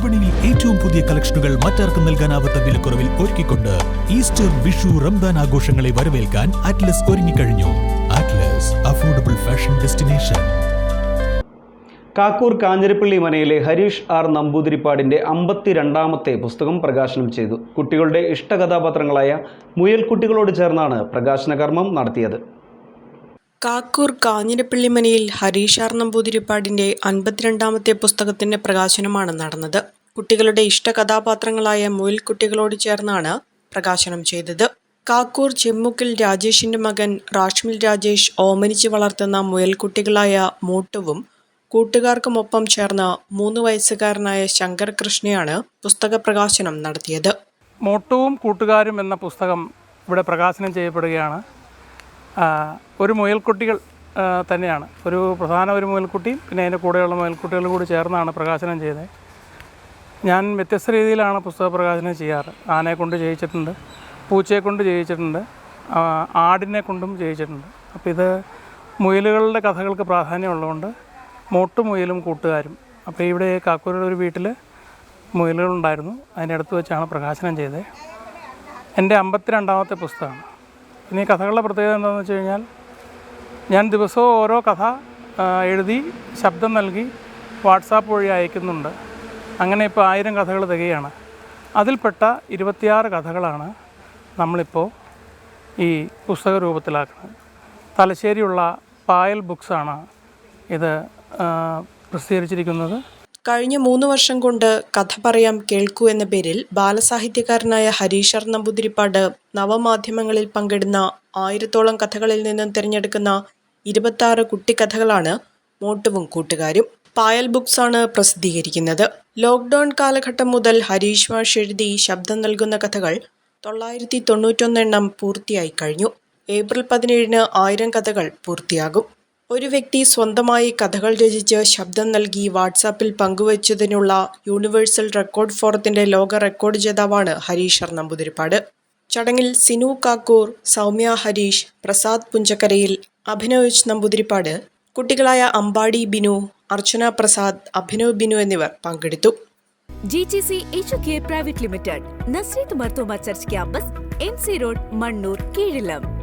വിപണിയിൽ ഏറ്റവും പുതിയ കളക്ഷനുകൾ മറ്റാർക്കും നൽകാനാവാത്ത വിലക്കുറവിൽ ഒരുക്കിക്കൊണ്ട് ഈസ്റ്റർ വിഷു റംദാൻ ആഘോഷങ്ങളെ വരവേൽക്കാൻ അറ്റ്ലസ് ഒരുങ്ങിക്കഴിഞ്ഞു. Atlas affordable fashion destination Kakkoor Kanjirappally മനയിലെ Harish R നമ്പൂതിരിപ്പാടിന്റെ അമ്പത്തിരണ്ടാമത്തെ പുസ്തകം പ്രകാശനം ചെയ്തു. കുട്ടികളുടെ ഇഷ്ടകഥാപാത്രങ്ങളായ മുയൽക്കുട്ടികളോട് ചേർന്നാണ് പ്രകാശന കർമ്മം നടത്തിയത്. കാക്കൂർ കാഞ്ഞിരപ്പള്ളിമനയിൽ ഹരീഷാർ നമ്പൂതിരിപ്പാടിന്റെ അൻപത്തിരണ്ടാമത്തെ പുസ്തകത്തിന്റെ പ്രകാശനമാണ് നടന്നത്. കുട്ടികളുടെ ഇഷ്ട കഥാപാത്രങ്ങളായ മുയൽക്കുട്ടികളോട് ചേർന്നാണ് പ്രകാശനം ചെയ്തത്. കാക്കൂർ ചെമ്മുക്കിൽ രാജേഷിന്റെ മകൻ റാഷ്മിൽ രാജേഷ് ഓമനിച്ച് വളർത്തുന്ന മുയൽക്കുട്ടികളായ മൂട്ടുവും കൂട്ടുകാർക്കുമൊപ്പം ചേർന്ന് മൂന്ന് വയസ്സുകാരനായ ശങ്കർ കൃഷ്ണയാണ് പുസ്തക പ്രകാശനം നടത്തിയത്. മോട്ടുവും കൂട്ടുകാരും എന്ന പുസ്തകം ഇവിടെ പ്രകാശനം ചെയ്യപ്പെടുകയാണ്. ഒരു മുയൽക്കുട്ടികൾ തന്നെയാണ്. ഒരു പ്രധാന ഒരു മുയൽക്കുട്ടിയും പിന്നെ അതിന്റെ കൂടെയുള്ള മുയൽക്കുട്ടികളും കൂടി ചേർന്നാണ് പ്രകാശനം ചെയ്തത്. ഞാൻ വ്യത്യസ്ത രീതിയിലാണ് പുസ്തക പ്രകാശനം ചെയ്യാറ്. ആനയെ കൊണ്ട് ചെയ്യിച്ചിട്ടുണ്ട് പൂച്ചയെ കൊണ്ട് ചെയ്യിച്ചിട്ടുണ്ട് ആടിനെ കൊണ്ടും ചെയ്യിച്ചിട്ടുണ്ട് അപ്പോൾ ഇത് മുയലുകളുടെ കഥകൾക്ക് പ്രാധാന്യമുള്ളതുകൊണ്ട് മോട്ടു മുയലും കൂട്ടുകാരും. അപ്പോൾ ഇവിടെ കാക്കൂരുടെ ഒരു വീട്ടിൽ മുയലുകളുണ്ടായിരുന്നു അതിന്റെ അടുത്ത് വെച്ചാണ് പ്രകാശനം ചെയ്തത്. എന്റെ അമ്പത്തിരണ്ടാമത്തെ പുസ്തകമാണ്. ഈ കഥകളുടെ പ്രത്യേകത എന്താണെന്ന് വെച്ച് കഴിഞ്ഞാൽ ഞാൻ ദിവസവും ഓരോ കഥ എഴുതി ശബ്ദം നൽകി വാട്സാപ്പ് വഴി അയക്കുന്നുണ്ട്. അങ്ങനെ ഇപ്പോൾ ആയിരം കഥകൾ തികയാണ്. അതിൽപ്പെട്ട ഇരുപത്തിയാറ് കഥകളാണ് നമ്മളിപ്പോൾ ഈ പുസ്തക രൂപത്തിലാക്കുന്നത്. തലശ്ശേരിയുള്ള പായൽ ബുക്സാണ് ഇത് പ്രസിദ്ധീകരിച്ചിരിക്കുന്നത്. കഴിഞ്ഞ മൂന്ന് വർഷം കൊണ്ട് കഥ പറയാം കേൾക്കൂ എന്ന പേരിൽ ബാലസാഹിത്യകാരനായ ഹരീഷർ നമ്പൂതിരിപ്പാട് നവമാധ്യമങ്ങളിൽ പങ്കിടുന്ന ആയിരത്തോളം കഥകളിൽ നിന്നും തിരഞ്ഞെടുക്കുന്ന ഇരുപത്തി കുട്ടിക്കഥകളാണ് മോട്ടുവും കൂട്ടുകാരും പായൽ ബുക്സ് ആണ് പ്രസിദ്ധീകരിക്കുന്നത്. ലോക്ക്ഡൌൺ കാലഘട്ടം മുതൽ ഹരീഷ് മാഷ് എഴുതി ശബ്ദം നൽകുന്ന കഥകൾ തൊള്ളായിരത്തി തൊണ്ണൂറ്റൊന്ന് എണ്ണം പൂർത്തിയായി കഴിഞ്ഞു. ഏപ്രിൽ പതിനേഴിന് ആയിരം കഥകൾ പൂർത്തിയാകും. ഒരു വ്യക്തി സ്വന്തമായി കഥകൾ രചിച്ച് ശബ്ദം നൽകി വാട്സാപ്പിൽ പങ്കുവച്ചതിനുള്ള യൂണിവേഴ്സൽ റെക്കോർഡ് ഫോറത്തിന്റെ ലോക റെക്കോർഡ് ജേതാവാണ് ഹരീഷർ നമ്പൂതിരിപ്പാട്. ചടങ്ങിൽ സിനു കാക്കൂർ സൗമ്യ ഹരീഷ് പ്രസാദ് പുഞ്ചക്കരയിൽ അഭിനവ് നമ്പുതിരിപ്പാട്. കുട്ടികളായ അമ്പാടി ബിനു അർച്ചന പ്രസാദ് അഭിനവ് ബിനു എന്നിവർ പങ്കെടുത്തു. GGC H K private limited Nasreeth Marthoma church campus M C road Mannur കീഴിലം.